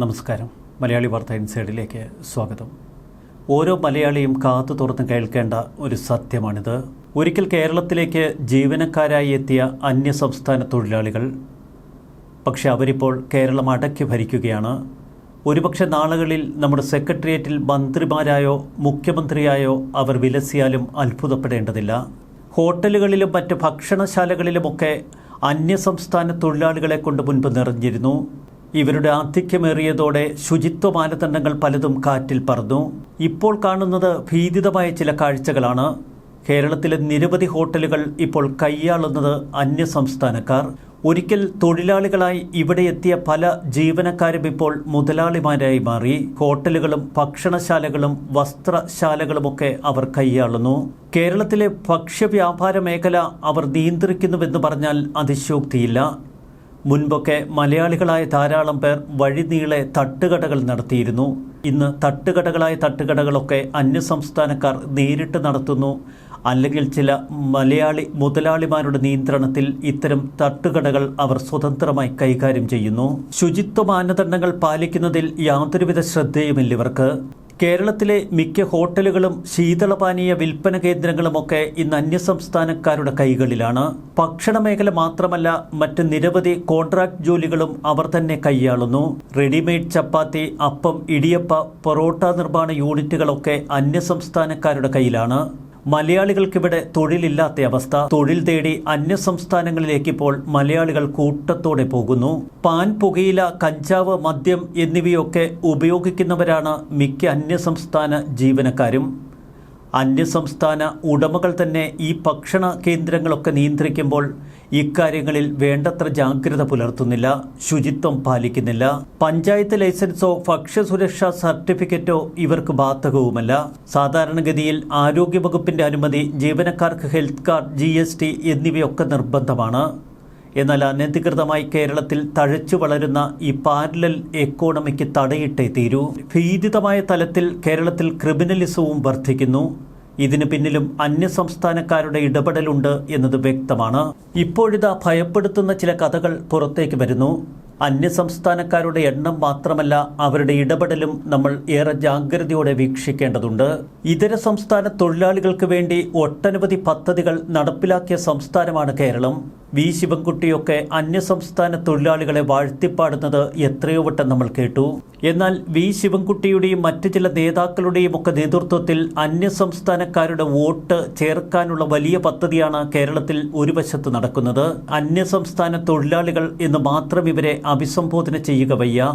നമസ്കാരം. മലയാളി വാർത്ത ഇൻസൈഡിലേക്ക് സ്വാഗതം. ഓരോ മലയാളിയും കാത്തു തുറന്ന് കേൾക്കേണ്ട ഒരു സത്യമാണിത്. ഒരിക്കൽ കേരളത്തിലേക്ക് ജീവനക്കാരായി എത്തിയ അന്യസംസ്ഥാന തൊഴിലാളികൾ പക്ഷെ അവരിപ്പോൾ കേരളം അടക്കി ഭരിക്കുകയാണ്. ഒരുപക്ഷെ നാളുകളിൽ നമ്മുടെ സെക്രട്ടേറിയറ്റിൽ മന്ത്രിമാരായോ മുഖ്യമന്ത്രിയായോ അവർ വിലസിയാലും അത്ഭുതപ്പെടേണ്ടതില്ല. ഹോട്ടലുകളിലും മറ്റ് ഭക്ഷണശാലകളിലുമൊക്കെ അന്യസംസ്ഥാന തൊഴിലാളികളെ കൊണ്ട് മുൻപ് നിറഞ്ഞിരുന്നു. ഇവരുടെ ആധിക്യമേറിയതോടെ ശുചിത്വ മാനദണ്ഡങ്ങൾ പലതും കാറ്റിൽ പറന്നു. ഇപ്പോൾ കാണുന്നത് ഭീതിതമായ ചില കാഴ്ചകളാണ്. കേരളത്തിലെ നിരവധി ഹോട്ടലുകൾ ഇപ്പോൾ കൈയാളുന്നത് അന്യസംസ്ഥാനക്കാർ. ഒരിക്കൽ തൊഴിലാളികളായി ഇവിടെ എത്തിയ പല ജീവനക്കാരും ഇപ്പോൾ മുതലാളിമാരായി മാറി. ഹോട്ടലുകളും ഭക്ഷണശാലകളും വസ്ത്രശാലകളുമൊക്കെ അവർ കൈയാളുന്നു. കേരളത്തിലെ ഭക്ഷ്യവ്യാപാര മേഖല അവർ നിയന്ത്രിക്കുന്നുവെന്ന് പറഞ്ഞാൽ അതിശോക്തിയില്ല മുൻപൊക്കെ മലയാളികളായ ധാരാളം പേർ വഴിനീളെ തട്ടുകടകൾ നടത്തിയിരുന്നു. ഇന്ന് തട്ടുകടകളായ തട്ടുകടകളൊക്കെ അന്യസംസ്ഥാനക്കാർ നേരിട്ട് നടത്തുന്നു. അല്ലെങ്കിൽ ചില മലയാളി മുതലാളിമാരുടെ നിയന്ത്രണത്തിൽ ഇത്തരം തട്ടുകടകൾ അവർ സ്വതന്ത്രമായി കൈകാര്യം ചെയ്യുന്നു. ശുചിത്വ മാനദണ്ഡങ്ങൾ പാലിക്കുന്നതിൽ യാതൊരുവിധ ശ്രദ്ധയുമില്ല ഇവർക്ക്. കേരളത്തിലെ മിക്ക ഹോട്ടലുകളും ശീതളപാനീയ വിൽപ്പന കേന്ദ്രങ്ങളുമൊക്കെ ഇന്ന് അന്യസംസ്ഥാനക്കാരുടെ കൈകളിലാണ്. ഭക്ഷണ മേഖല മാത്രമല്ല മറ്റ് നിരവധി കോൺട്രാക്ട് ജോലികളും അവർ തന്നെ കൈയാളുന്നു. റെഡിമെയ്ഡ് ചപ്പാത്തി അപ്പം ഇടിയപ്പ പൊറോട്ട നിർമ്മാണ യൂണിറ്റുകളൊക്കെ അന്യസംസ്ഥാനക്കാരുടെ കയ്യിലാണ്. മലയാളികൾക്കിവിടെ തൊഴിലില്ലാത്ത അവസ്ഥ. തൊഴിൽ തേടി അന്യ സംസ്ഥാനങ്ങളിലേക്ക് ഇപ്പോൾ മലയാളികൾ കൂട്ടത്തോടെ പോകുന്നു. പാൻ പുകയില കഞ്ചാവ് മദ്യം എന്നിവയൊക്കെ ഉപയോഗിക്കുന്നവരാണ് മിക്ക അന്യസംസ്ഥാന ജീവനക്കാരും. അന്യസംസ്ഥാന ഉടമകൾ തന്നെ ഈ ഭക്ഷണ കേന്ദ്രങ്ങളൊക്കെ നിയന്ത്രിക്കുമ്പോൾ ഇക്കാര്യങ്ങളിൽ വേണ്ടത്ര ജാഗ്രത പുലർത്തുന്നില്ല ശുചിത്വം പാലിക്കുന്നില്ല. പഞ്ചായത്ത് ലൈസൻസോ ഭക്ഷ്യസുരക്ഷാ സർട്ടിഫിക്കറ്റോ ഇവർക്ക് ബാധകവുമല്ല. സാധാരണഗതിയിൽ ആരോഗ്യവകുപ്പിന്റെ അനുമതി ജീവനക്കാർക്ക് ഹെൽത്ത് കാർഡ് ജി എന്നിവയൊക്കെ നിർബന്ധമാണ്. എന്നാൽ അനധികൃതമായി കേരളത്തിൽ തഴച്ചു വളരുന്ന ഈ പാരലൽ എക്കോണമിക്ക് തടയിട്ടേ തീരൂ. ഭീതിതമായ തലത്തിൽ കേരളത്തിൽ ക്രിമിനലിസവും വർദ്ധിക്കുന്നു. ഇതിന് പിന്നിലും അന്യസംസ്ഥാനക്കാരുടെ ഇടപെടലുണ്ട് എന്നത് വ്യക്തമാണ്. ഇപ്പോഴിതാ ഭയപ്പെടുത്തുന്ന ചില കഥകൾ പുറത്തേക്ക് വരുന്നു. അന്യസംസ്ഥാനക്കാരുടെ എണ്ണം മാത്രമല്ല അവരുടെ ഇടപെടലും നമ്മൾ ഏറെ ജാഗ്രതയോടെ വീക്ഷിക്കേണ്ടതുണ്ട്. ഇതര സംസ്ഥാന തൊഴിലാളികൾക്ക് വേണ്ടി ഒട്ടനവധി പദ്ധതികൾ നടപ്പിലാക്കിയ സംസ്ഥാനമാണ് കേരളം. വി ശിവൻകുട്ടിയൊക്കെ അന്യസംസ്ഥാന തൊഴിലാളികളെ വാഴ്ത്തിപ്പാടുന്നത് എത്രയോ വട്ടം നമ്മൾ കേട്ടു. എന്നാൽ വി ശിവൻകുട്ടിയുടെയും മറ്റു ചില നേതാക്കളുടെയും ഒക്കെ നേതൃത്വത്തിൽ അന്യസംസ്ഥാനക്കാരുടെ വോട്ട് ചേർക്കാനുള്ള വലിയ പദ്ധതിയാണ് കേരളത്തിൽ ഒരു വശത്ത് നടക്കുന്നത്. അന്യസംസ്ഥാന തൊഴിലാളികൾ എന്ന് മാത്രം ഇവരെ അഭിസംബോധന ചെയ്യുക വയ്യ.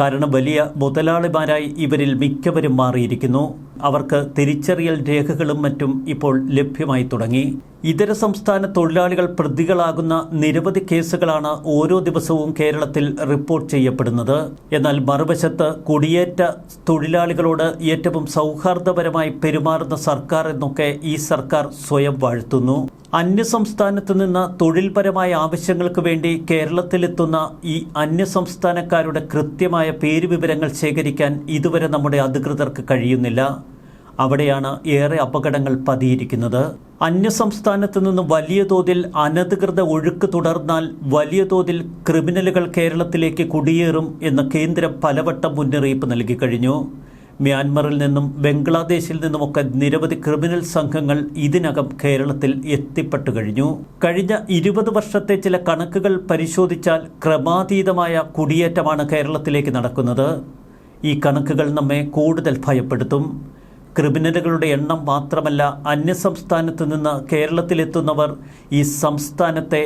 കാരണം വലിയ മുതലാളിമാരായി ഇവരിൽ മിക്കവരും മാറിയിരിക്കുന്നു. അവർക്ക് തിരിച്ചറിയൽ രേഖകളും മറ്റും ഇപ്പോൾ ലഭ്യമായി തുടങ്ങി. ഇതര സംസ്ഥാന തൊഴിലാളികൾ പ്രതികളാകുന്ന നിരവധി കേസുകളാണ് ഓരോ ദിവസവും കേരളത്തിൽ റിപ്പോർട്ട് ചെയ്യപ്പെടുന്നത്. എന്നാൽ മറുവശത്ത് കുടിയേറ്റ തൊഴിലാളികളോട് ഏറ്റവും സൗഹാർദ്ദപരമായി പെരുമാറുന്ന സർക്കാർ എന്നൊക്കെ ഈ സർക്കാർ സ്വയം വാഴ്ത്തുന്നു. അന്യസംസ്ഥാനത്ത് നിന്ന് തൊഴിൽപരമായ ആവശ്യങ്ങൾക്ക് വേണ്ടി കേരളത്തിലെത്തുന്ന ഈ അന്യസംസ്ഥാനക്കാരുടെ കൃത്യമായ പേരുവിവരങ്ങൾ ശേഖരിക്കാൻ ഇതുവരെ നമ്മുടെ അധികൃതർക്ക് കഴിയുന്നില്ല. അവിടെയാണ് ഏറെ അപകടങ്ങൾ പതിയിരിക്കുന്നത്. അന്യസംസ്ഥാനത്ത് നിന്ന് വലിയ തോതിൽ അനധികൃത ഒഴുക്ക് തുടർന്നാൽ വലിയ തോതിൽ ക്രിമിനലുകൾ കേരളത്തിലേക്ക് കുടിയേറും എന്ന് കേന്ദ്രം പലവട്ടം മുന്നറിയിപ്പ് നൽകി കഴിഞ്ഞു. മ്യാൻമറിൽ നിന്നും ബംഗ്ലാദേശിൽ നിന്നുമൊക്കെ നിരവധി ക്രിമിനൽ സംഘങ്ങൾ ഇതിനകം കേരളത്തിൽ എത്തിപ്പെട്ടു കഴിഞ്ഞു. കഴിഞ്ഞ ഇരുപത് വർഷത്തെ ചില കണക്കുകൾ പരിശോധിച്ചാൽ ക്രമാതീതമായ കുടിയേറ്റമാണ് കേരളത്തിലേക്ക് നടക്കുന്നത്. ഈ കണക്കുകൾ നമ്മെ കൂടുതൽ ഭയപ്പെടുത്തും. ക്രിമിനലുകളുടെ എണ്ണം മാത്രമല്ല അന്യസംസ്ഥാനത്ത് നിന്ന് കേരളത്തിലെത്തുന്നവർ ഈ സംസ്ഥാനത്തെ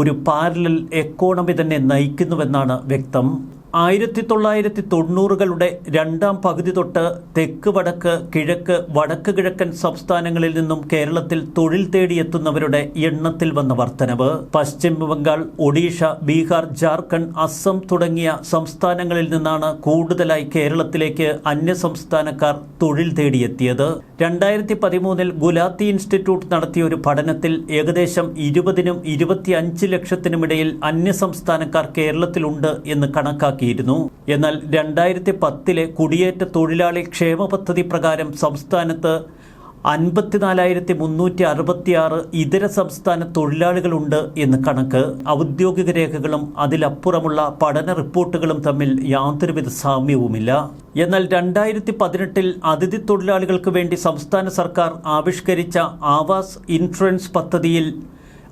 ഒരു പാരലൽ എക്കോണമി തന്നെ നയിക്കുന്നുവെന്നാണ് വ്യക്തം. ആയിരത്തി തൊള്ളായിരത്തി തൊണ്ണൂറുകളുടെ രണ്ടാം പകുതി തൊട്ട് തെക്ക് വടക്ക് കിഴക്ക് വടക്ക് കിഴക്കൻ സംസ്ഥാനങ്ങളിൽ നിന്നും കേരളത്തിൽ തൊഴിൽ തേടിയെത്തുന്നവരുടെ എണ്ണത്തിൽ വന്ന വർധനവ് പശ്ചിമ ബംഗാൾ ഒഡീഷ ബീഹാർ ജാർഖണ്ഡ് അസം തുടങ്ങിയ സംസ്ഥാനങ്ങളിൽ നിന്നാണ് കൂടുതലായി കേരളത്തിലേക്ക് അന്യസംസ്ഥാനക്കാർ തൊഴിൽ തേടിയെത്തിയത്. രണ്ടായിരത്തി പതിമൂന്നിൽ ഗുലാത്തി ഇൻസ്റ്റിറ്റ്യൂട്ട് നടത്തിയ ഒരു പഠനത്തിൽ ഏകദേശം ഇരുപതിനും ഇരുപത്തിയഞ്ച് ലക്ഷത്തിനുമിടയിൽ അന്യസംസ്ഥാനക്കാർ കേരളത്തിലുണ്ട് എന്ന് കണക്കാക്കിയിരുന്നു എന്നാൽ രണ്ടായിരത്തി പത്തിലെ കുടിയേറ്റ തൊഴിലാളി ക്ഷേമ പദ്ധതി പ്രകാരം സംസ്ഥാനത്ത് അൻപത്തിനാലായിരത്തി മുന്നൂറ്റി അറുപത്തിയാറ് ഇതര സംസ്ഥാന തൊഴിലാളികളുണ്ട് എന്ന് കണക്ക്. ഔദ്യോഗിക രേഖകളും അതിലപ്പുറമുള്ള പഠന റിപ്പോർട്ടുകളും തമ്മിൽ യാതൊരുവിധ സാമ്യവുമില്ല. എന്നാൽ രണ്ടായിരത്തി പതിനെട്ടിൽ അതിഥി തൊഴിലാളികൾക്ക് വേണ്ടി സംസ്ഥാന സർക്കാർ ആവിഷ്കരിച്ച ആവാസ് ഇൻഷുറൻസ് പദ്ധതിയിൽ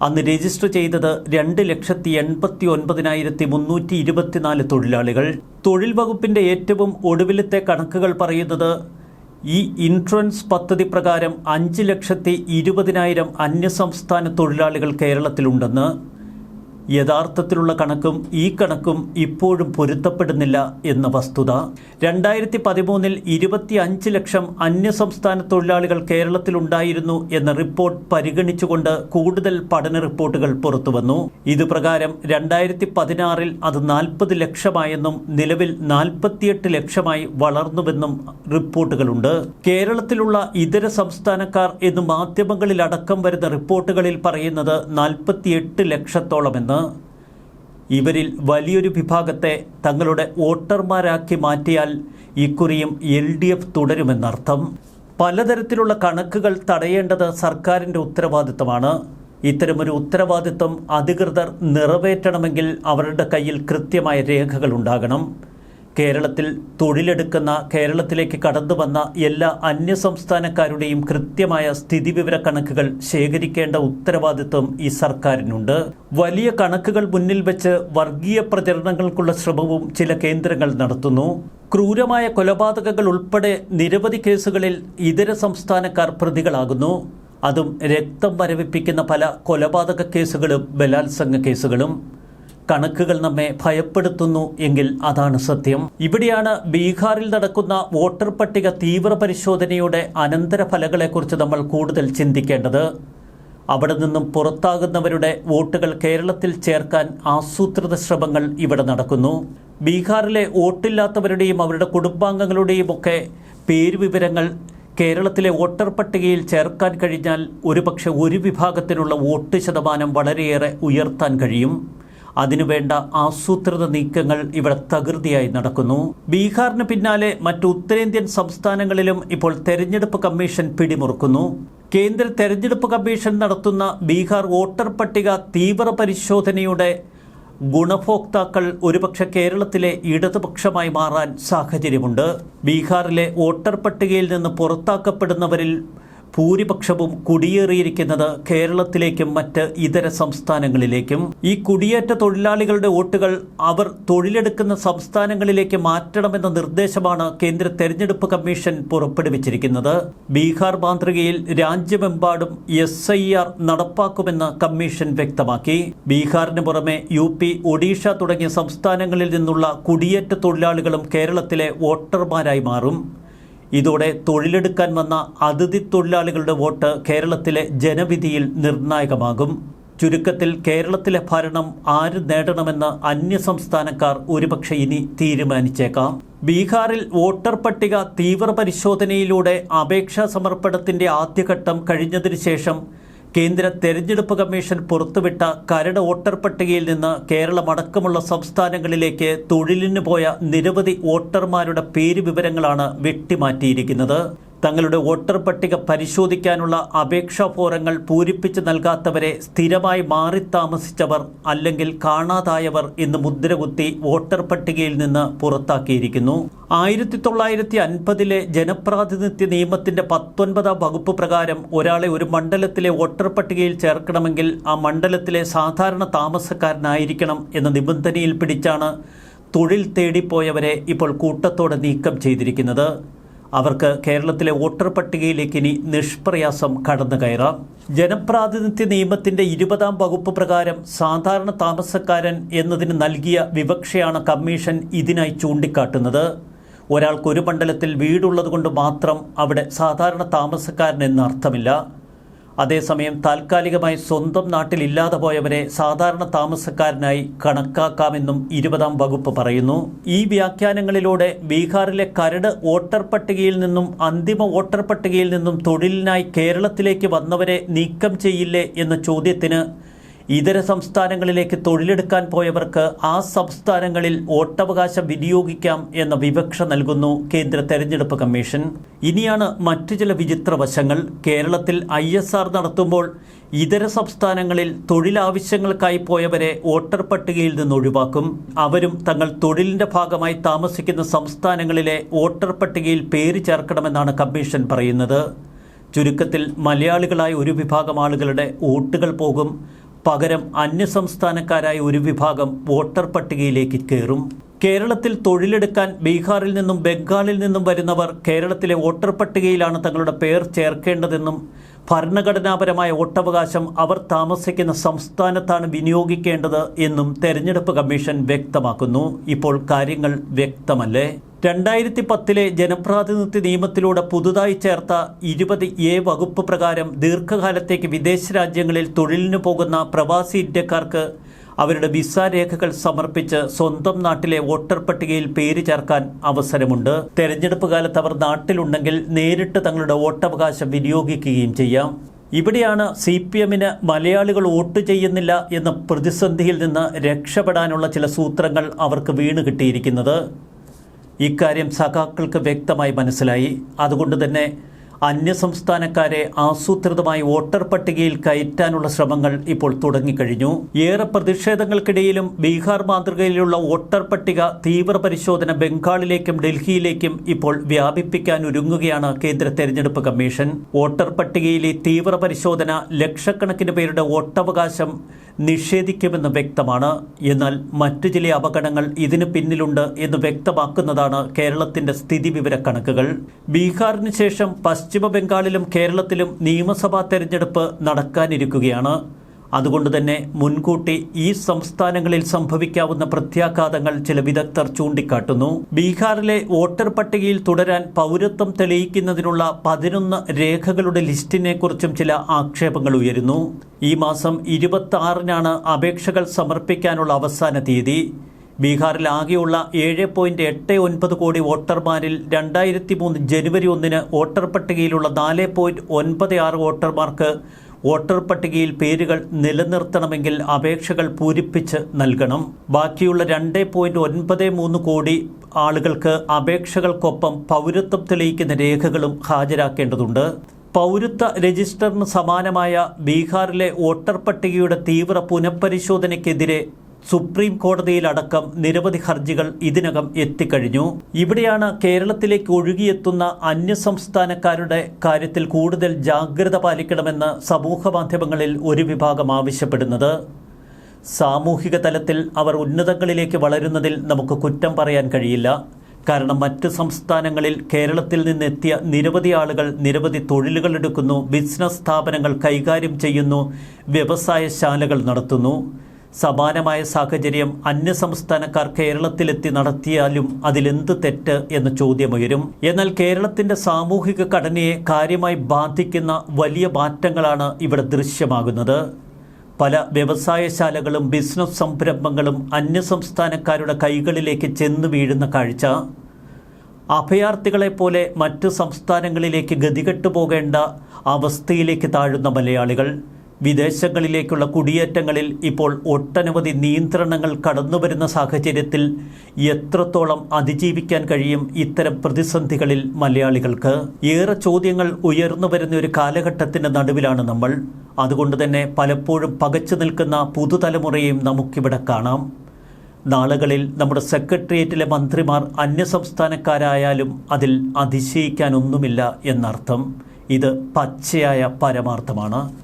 അന്ന് രജിസ്റ്റർ ചെയ്തത് രണ്ട് ലക്ഷത്തി എൺപത്തി ഒൻപതിനായിരത്തി മുന്നൂറ്റി ഇരുപത്തിനാല് തൊഴിലാളികൾ. തൊഴിൽ വകുപ്പിന്റെ ഏറ്റവും ഒടുവിലത്തെ കണക്കുകൾ പറയുന്നത് ഈ ഇൻഷുറൻസ് പദ്ധതി പ്രകാരം അഞ്ച് ലക്ഷത്തി ഇരുപതിനായിരം അന്യസംസ്ഥാന തൊഴിലാളികൾ കേരളത്തിലുണ്ടെന്ന് യഥാർത്ഥത്തിലുള്ള കണക്കും ഈ കണക്കും ഇപ്പോഴും പൊരുത്തപ്പെടുന്നില്ല എന്ന വസ്തുത. രണ്ടായിരത്തി പതിമൂന്നിൽ ഇരുപത്തി അഞ്ച് ലക്ഷം അന്യസംസ്ഥാന തൊഴിലാളികൾ കേരളത്തിലുണ്ടായിരുന്നു എന്ന റിപ്പോർട്ട് പരിഗണിച്ചുകൊണ്ട് കൂടുതൽ പഠന റിപ്പോർട്ടുകൾ പുറത്തുവന്നു ഇതുപ്രകാരം രണ്ടായിരത്തി പതിനാറിൽ അത് നാൽപ്പത് ലക്ഷമായെന്നും നിലവിൽ നാൽപ്പത്തിയെട്ട് ലക്ഷമായി വളർന്നുവെന്നും റിപ്പോർട്ടുകളുണ്ട്. കേരളത്തിലുള്ള ഇതര സംസ്ഥാനക്കാർ എന്ന് മാധ്യമങ്ങളിൽ അടക്കം വരുന്ന റിപ്പോർട്ടുകളിൽ പറയുന്നത് നാൽപ്പത്തിയെട്ട് ലക്ഷത്തോളമെന്ന്. ഇവരിൽ വലിയൊരു വിഭാഗത്തെ തങ്ങളുടെ വോട്ടർമാരാക്കി മാറ്റിയാൽ ഇക്കുറിയും എൽ ഡി എഫ് തുടരുമെന്നർത്ഥം. പലതരത്തിലുള്ള കണക്കുകൾ തടയേണ്ടത് സർക്കാരിന്റെ ഉത്തരവാദിത്തമാണ്. ഇത്തരമൊരു ഉത്തരവാദിത്തം അധികൃതർ നിറവേറ്റണമെങ്കിൽ അവരുടെ കയ്യിൽ കൃത്യമായ രേഖകൾ ഉണ്ടാകണം. കേരളത്തിൽ തൊഴിലെടുക്കുന്ന കേരളത്തിലേക്ക് കടന്നു വന്ന എല്ലാ അന്യസംസ്ഥാനക്കാരുടെയും കൃത്യമായ സ്ഥിതിവിവര കണക്കുകൾ ശേഖരിക്കേണ്ട ഉത്തരവാദിത്വം ഈ സർക്കാരിനുണ്ട്. വലിയ കണക്കുകൾ മുന്നിൽ വെച്ച് വർഗീയ പ്രചരണങ്ങൾക്കുള്ള ശ്രമവും ചില കേന്ദ്രങ്ങൾ നടത്തുന്നു. ക്രൂരമായ കൊലപാതകങ്ങൾ ഉൾപ്പെടെ നിരവധി കേസുകളിൽ ഇതര സംസ്ഥാനക്കാർ പ്രതികളാകുന്നു. അതും രക്തം വരവിപ്പിക്കുന്ന പല കൊലപാതക കേസുകളും ബലാത്സംഗ കേസുകളും. കണക്കുകൾ നമ്മെ ഭയപ്പെടുത്തുന്നു എങ്കിൽ അതാണ് സത്യം. ഇവിടെയാണ് ബീഹാറിൽ നടക്കുന്ന വോട്ടർ പട്ടിക തീവ്ര പരിശോധനയുടെ അനന്തരഫലങ്ങളെക്കുറിച്ച് നമ്മൾ കൂടുതൽ ചിന്തിക്കേണ്ടത്. അവിടെ നിന്നും പുറത്താകുന്നവരുടെ വോട്ടുകൾ കേരളത്തിൽ ചേർക്കാൻ ആസൂത്രിത ശ്രമങ്ങൾ ഇവിടെ നടക്കുന്നു. ബീഹാറിലെ വോട്ടില്ലാത്തവരുടെയും അവരുടെ കുടുംബാംഗങ്ങളുടെയും ഒക്കെ പേരുവിവരങ്ങൾ കേരളത്തിലെ വോട്ടർ പട്ടികയിൽ ചേർക്കാൻ കഴിഞ്ഞാൽ ഒരുപക്ഷെ ഒരു വിഭാഗത്തിനുള്ള വോട്ട് ശതമാനം വളരെയേറെ ഉയർത്താൻ കഴിയും. അതിനുവേണ്ട ആസൂത്രിത നീക്കങ്ങൾ ഇവിടെ തകൃതിയായി നടക്കുന്നു. ബീഹാറിന് പിന്നാലെ മറ്റു ഉത്തരേന്ത്യൻ സംസ്ഥാനങ്ങളിലും ഇപ്പോൾ തെരഞ്ഞെടുപ്പ് കമ്മീഷൻ പിടിമുറുക്കുന്നു. കേന്ദ്ര തെരഞ്ഞെടുപ്പ് കമ്മീഷൻ നടത്തുന്ന ബീഹാർ വോട്ടർ പട്ടിക തീവ്ര പരിശോധനയുടെ ഗുണഭോക്താക്കൾ ഒരുപക്ഷെ കേരളത്തിലെ ഇടതുപക്ഷമായി മാറാൻ സാഹചര്യമുണ്ട്. ബീഹാറിലെ വോട്ടർ പട്ടികയിൽ നിന്ന് പുറത്താക്കപ്പെടുന്നവരിൽ ഭൂരിപക്ഷവും കുടിയേറിയിരിക്കുന്നത് കേരളത്തിലേക്കും മറ്റ് ഇതര സംസ്ഥാനങ്ങളിലേക്കും. ഈ കുടിയേറ്റ തൊഴിലാളികളുടെ വോട്ടുകൾ അവർ തൊഴിലെടുക്കുന്ന സംസ്ഥാനങ്ങളിലേക്ക് മാറ്റണമെന്ന നിർദ്ദേശമാണ് കേന്ദ്ര തെരഞ്ഞെടുപ്പ് കമ്മീഷൻ പുറപ്പെടുവിച്ചിരിക്കുന്നത്. ബീഹാർ മാതൃകയിൽ രാജ്യമെമ്പാടും എസ് ഐ ആർ നടപ്പാക്കുമെന്ന് കമ്മീഷൻ വ്യക്തമാക്കി. ബീഹാറിന് പുറമെ യു പി ഒഡീഷ തുടങ്ങിയ സംസ്ഥാനങ്ങളിൽ നിന്നുള്ള കുടിയേറ്റ തൊഴിലാളികളും കേരളത്തിലെ വോട്ടർമാരായി മാറും. ഇതോടെ തൊഴിലെടുക്കാൻ വന്ന അതിഥി തൊഴിലാളികളുടെ വോട്ട് കേരളത്തിലെ ജനവിധിയിൽ നിർണായകമാകും. ചുരുക്കത്തിൽ കേരളത്തിലെ ഭരണം ആര് നേടണമെന്ന് അന്യസംസ്ഥാനക്കാർ ഒരുപക്ഷെ ഇനി തീരുമാനിച്ചേക്കാം. ബീഹാറിൽ വോട്ടർ പട്ടിക തീവ്ര പരിശോധനയിലൂടെ അപേക്ഷാ സമർപ്പണത്തിന്റെ ആദ്യഘട്ടം കഴിഞ്ഞതിനു ശേഷം കേന്ദ്ര തെരഞ്ഞെടുപ്പ് കമ്മീഷൻ പുറത്തുവിട്ട കരട് വോട്ടർ പട്ടികയിൽ നിന്ന് കേരളമടക്കമുള്ള സംസ്ഥാനങ്ങളിലേക്ക് തൊഴിലിന് പോയ നിരവധി വോട്ടർമാരുടെ പേര് വിവരങ്ങളാണ് വെട്ടിമാറ്റിയിരിക്കുന്നത്. തങ്ങളുടെ വോട്ടർ പട്ടിക പരിശോധിക്കാനുള്ള അപേക്ഷാ ഫോറങ്ങൾ പൂരിപ്പിച്ച് നൽകാത്തവരെ സ്ഥിരമായി മാറി താമസിച്ചവർ അല്ലെങ്കിൽ കാണാതായവർ എന്ന് മുദ്രകുത്തി വോട്ടർ പട്ടികയിൽ നിന്ന് പുറത്താക്കിയിരിക്കുന്നു. ആയിരത്തി തൊള്ളായിരത്തി അൻപതിലെ ജനപ്രാതിനിധ്യ നിയമത്തിന്റെ പത്തൊൻപതാം വകുപ്പ് പ്രകാരം ഒരാളെ ഒരു മണ്ഡലത്തിലെ വോട്ടർ പട്ടികയിൽ ചേർക്കണമെങ്കിൽ ആ മണ്ഡലത്തിലെ സാധാരണ താമസക്കാരനായിരിക്കണം എന്ന നിബന്ധനയിൽ പിടിച്ചാണ് തൊഴിൽ തേടിപ്പോയവരെ ഇപ്പോൾ കൂട്ടത്തോടെ നീക്കം ചെയ്തിരിക്കുന്നത്. അവർക്ക് കേരളത്തിലെ വോട്ടർ പട്ടികയിലേക്ക് ഇനി നിഷ്പ്രയാസം കടന്നു കയറാം. ജനപ്രാതിനിധ്യ നിയമത്തിന്റെ ഇരുപതാം വകുപ്പ് പ്രകാരം സാധാരണ താമസക്കാരൻ എന്നതിന് നൽകിയ വിവക്ഷയാണ് കമ്മീഷൻ ഇതിനായി ചൂണ്ടിക്കാട്ടുന്നത്. ഒരാൾക്ക് ഒരു മണ്ഡലത്തിൽ വീടുള്ളതുകൊണ്ട് മാത്രം അവിടെ സാധാരണ താമസക്കാരൻ എന്ന അർത്ഥമില്ല അതേസമയം താൽക്കാലികമായി സ്വന്തം നാട്ടിൽ ഇല്ലാതെ പോയവരെ സാധാരണ താമസക്കാരനായി കണക്കാക്കാമെന്നും ഇരുപതാം വകുപ്പ് പറയുന്നു. ഈ വ്യാഖ്യാനങ്ങളിലൂടെ ബീഹാറിലെ കരട് വോട്ടർ പട്ടികയിൽ നിന്നും അന്തിമ വോട്ടർ പട്ടികയിൽ നിന്നും തൊഴിലിനായി കേരളത്തിലേക്ക് വന്നവരെ നീക്കം ചെയ്യില്ലേ എന്ന ചോദ്യത്തിന് ഇതര സംസ്ഥാനങ്ങളിലേക്ക് തൊഴിലെടുക്കാൻ പോയവർക്ക് ആ സംസ്ഥാനങ്ങളിൽ വോട്ടവകാശം വിനിയോഗിക്കാം എന്ന വിവക്ഷ നൽകുന്നു കേന്ദ്ര തെരഞ്ഞെടുപ്പ് കമ്മീഷൻ. ഇനിയാണ് മറ്റു ചില വിചിത്ര വശങ്ങൾ. കേരളത്തിൽ ഐ എസ് ആർ നടത്തുമ്പോൾ ഇതര സംസ്ഥാനങ്ങളിൽ തൊഴിലാവശ്യങ്ങൾക്കായി പോയവരെ വോട്ടർ പട്ടികയിൽ നിന്ന് ഒഴിവാക്കും. അവരും തങ്ങൾ തൊഴിലിന്റെ ഭാഗമായി താമസിക്കുന്ന സംസ്ഥാനങ്ങളിലെ വോട്ടർ പട്ടികയിൽ പേര് ചേർക്കണമെന്നാണ് കമ്മീഷൻ പറയുന്നത്. ചുരുക്കത്തിൽ മലയാളികളായ ഒരു വിഭാഗം ആളുകളുടെ വോട്ടുകൾ പോകും. പകരം അന്യസംസ്ഥാനക്കാരായ ഒരു വിഭാഗം വോട്ടർ പട്ടികയിലേക്ക് കയറും. കേരളത്തിൽ തൊഴിലെടുക്കാൻ ബീഹാറിൽ നിന്നും ബംഗാളിൽ നിന്നും വരുന്നവർ കേരളത്തിലെ വോട്ടർ പട്ടികയിലാണ് തങ്ങളുടെ പേർ ചേർക്കേണ്ടതെന്നും ഭരണഘടനാപരമായ വോട്ടവകാശം അവർ താമസിക്കുന്ന സംസ്ഥാനത്താണ് വിനിയോഗിക്കേണ്ടത് എന്നും തെരഞ്ഞെടുപ്പ് കമ്മീഷൻ വ്യക്തമാക്കുന്നു. ഇപ്പോൾ കാര്യങ്ങൾ വ്യക്തമല്ലേ? രണ്ടായിരത്തി പത്തിലെ ജനപ്രാതിനിധ്യ നിയമത്തിലൂടെ പുതുതായി ചേർത്ത ഇരുപത് എ വകുപ്പ് പ്രകാരം ദീർഘകാലത്തേക്ക് വിദേശ രാജ്യങ്ങളിൽ തൊഴിലിന് പോകുന്ന പ്രവാസി ഇന്ത്യക്കാർക്ക് അവരുടെ വിസ രേഖകൾ സമർപ്പിച്ച് സ്വന്തം നാട്ടിലെ വോട്ടർ പട്ടികയിൽ പേര് ചേർക്കാൻ അവസരമുണ്ട്. തെരഞ്ഞെടുപ്പ് കാലത്ത് അവർ നാട്ടിലുണ്ടെങ്കിൽ നേരിട്ട് തങ്ങളുടെ വോട്ടവകാശം വിനിയോഗിക്കുകയും ചെയ്യാം. ഇവിടെയാണ് സി പി എമ്മിന് മലയാളികൾ വോട്ട് ചെയ്യുന്നില്ല എന്ന പ്രതിസന്ധിയിൽ നിന്ന് രക്ഷപ്പെടാനുള്ള ചില സൂത്രങ്ങൾ അവർക്ക് വീണ് കിട്ടിയിരിക്കുന്നത്. ഇക്കാര്യം സഖാക്കൾക്ക് വ്യക്തമായി മനസ്സിലായി. അതുകൊണ്ട് തന്നെ അന്യസംസ്ഥാനക്കാരെ ആസൂത്രിതമായി വോട്ടർ പട്ടികയിൽ കയറ്റാനുള്ള ശ്രമങ്ങൾ ഇപ്പോൾ തുടങ്ങിക്കഴിഞ്ഞു. ഏറെ പ്രതിഷേധങ്ങൾക്കിടയിലും ബീഹാർ മാതൃകയിലുള്ള വോട്ടർ പട്ടിക തീവ്ര പരിശോധന ബംഗാളിലേക്കും ഡൽഹിയിലേക്കും ഇപ്പോൾ വ്യാപിപ്പിക്കാൻ ഒരുങ്ങുകയാണ് കേന്ദ്ര തെരഞ്ഞെടുപ്പ് കമ്മീഷൻ. വോട്ടർ പട്ടികയിലെ തീവ്ര പരിശോധന ലക്ഷക്കണക്കിന് പേരുടെ വോട്ടവകാശം നിഷേധിക്കുമെന്ന് വ്യക്തമാണ്. എന്നാൽ മറ്റു ചില അപകടങ്ങൾ ഇതിന് പിന്നിലുണ്ട് എന്ന് വ്യക്തമാക്കുന്നതാണ് കേരളത്തിന്റെ സ്ഥിതിവിവര കണക്കുകൾ. ബീഹാറിന് ശേഷം പശ്ചിമ ബംഗാളിലും കേരളത്തിലും നിയമസഭാ തെരഞ്ഞെടുപ്പ് നടക്കാനിരിക്കുകയാണ്. അതുകൊണ്ട് തന്നെ മുൻകൂട്ടി ഈ സംസ്ഥാനങ്ങളിൽ സംഭവിക്കാവുന്ന പ്രത്യാഘാതങ്ങൾ ചില വിദഗ്ധർ ചൂണ്ടിക്കാട്ടുന്നു. ബീഹാറിലെ വോട്ടർ പട്ടികയിൽ തുടരാൻ പൗരത്വം തെളിയിക്കുന്നതിനുള്ള പതിനൊന്ന് രേഖകളുടെ ലിസ്റ്റിനെ കുറിച്ചും ചില ആക്ഷേപങ്ങൾ ഉയരുന്നു. ഈ മാസം ഇരുപത്തി ആറിനാണ് അപേക്ഷകൾ സമർപ്പിക്കാനുള്ള അവസാന തീയതി. ബീഹാറിൽ ആകെയുള്ള ഏഴ് പോയിന്റ് എട്ട് ഒൻപത് കോടി വോട്ടർമാരിൽ രണ്ടായിരത്തി മൂന്ന് ജനുവരി ഒന്നിന് വോട്ടർ പട്ടികയിലുള്ള നാല് പോയിന്റ് ഒൻപത് ആറ് വോട്ടർമാർക്ക് വോട്ടർ പട്ടികയിൽ പേരുകൾ നിലനിർത്തണമെങ്കിൽ അപേക്ഷകൾ പൂരിപ്പിച്ച് നൽകണം. ബാക്കിയുള്ള രണ്ട് പോയിന്റ് ഒൻപത് മൂന്ന് കോടി ആളുകൾക്ക് അപേക്ഷകൾക്കൊപ്പം പൗരത്വം തെളിയിക്കുന്ന രേഖകളും ഹാജരാക്കേണ്ടതുണ്ട്. പൗരത്വ രജിസ്റ്ററിന് സമാനമായ ബീഹാറിലെ വോട്ടർ പട്ടികയുടെ തീവ്ര പുനഃപരിശോധനയ്ക്കെതിരെ സുപ്രീം കോടതിയിലടക്കം നിരവധി ഹർജികൾ ഇതിനകം എത്തിക്കഴിഞ്ഞു. ഇവിടെയാണ് കേരളത്തിലേക്ക് ഒഴുകിയെത്തുന്ന അന്യസംസ്ഥാനക്കാരുടെ കാര്യത്തിൽ കൂടുതൽ ജാഗ്രത പാലിക്കണമെന്ന് സമൂഹ മാധ്യമങ്ങളിൽ ഒരു വിഭാഗം ആവശ്യപ്പെടുന്നത്. സാമൂഹിക തലത്തിൽ അവർ ഉന്നതങ്ങളിലേക്ക് വളരുന്നതിൽ നമുക്ക് കുറ്റം പറയാൻ കഴിയില്ല. കാരണം മറ്റ് സംസ്ഥാനങ്ങളിൽ കേരളത്തിൽ നിന്നെത്തിയ നിരവധി ആളുകൾ നിരവധി തൊഴിലുകൾ എടുക്കുന്നു ബിസിനസ് സ്ഥാപനങ്ങൾ കൈകാര്യം ചെയ്യുന്നു വ്യവസായശാലകൾ നടത്തുന്നു. സമാനമായ സാഹചര്യം അന്യസംസ്ഥാനക്കാർ കേരളത്തിലെത്തി നടത്തിയാലും അതിലെന്ത് തെറ്റ് എന്ന ചോദ്യമുയരും. എന്നാൽ കേരളത്തിന്റെ സാമൂഹിക ഘടനയെ കാര്യമായി ബാധിക്കുന്ന വലിയ മാറ്റങ്ങളാണ് ഇവിടെ ദൃശ്യമാകുന്നത്. പല വ്യവസായശാലകളും ബിസിനസ് സംരംഭങ്ങളും അന്യസംസ്ഥാനക്കാരുടെ കൈകളിലേക്ക് ചെന്ന് വീഴുന്ന കാഴ്ച. അഭയാർത്ഥികളെപ്പോലെ മറ്റു സംസ്ഥാനങ്ങളിലേക്ക് ഗതികെട്ടു പോകേണ്ട അവസ്ഥയിലേക്ക് താഴുന്ന മലയാളികൾ. വിദേശങ്ങളിലേക്കുള്ള കുടിയേറ്റങ്ങളിൽ ഇപ്പോൾ ഒട്ടനവധി നിയന്ത്രണങ്ങൾ കടന്നുവരുന്ന സാഹചര്യത്തിൽ എത്രത്തോളം അതിജീവിക്കാൻ കഴിയും ഇത്തരം പ്രതിസന്ധികളിൽ മലയാളികൾക്ക്? ഏറെ ചോദ്യങ്ങൾ ഉയർന്നു വരുന്ന ഒരു കാലഘട്ടത്തിന്റെ നടുവിലാണ് നമ്മൾ. അതുകൊണ്ട് തന്നെ പലപ്പോഴും പകച്ചു നിൽക്കുന്ന പുതുതലമുറയെയും നമുക്കിവിടെ കാണാം. നാളുകളിൽ നമ്മുടെ സെക്രട്ടേറിയറ്റിലെ മന്ത്രിമാർ അന്യസംസ്ഥാനക്കാരായാലും അതിൽ അതിശയിക്കാനൊന്നുമില്ല എന്നർത്ഥം. ഇത് പച്ചയായ പരമാർത്ഥമാണ്.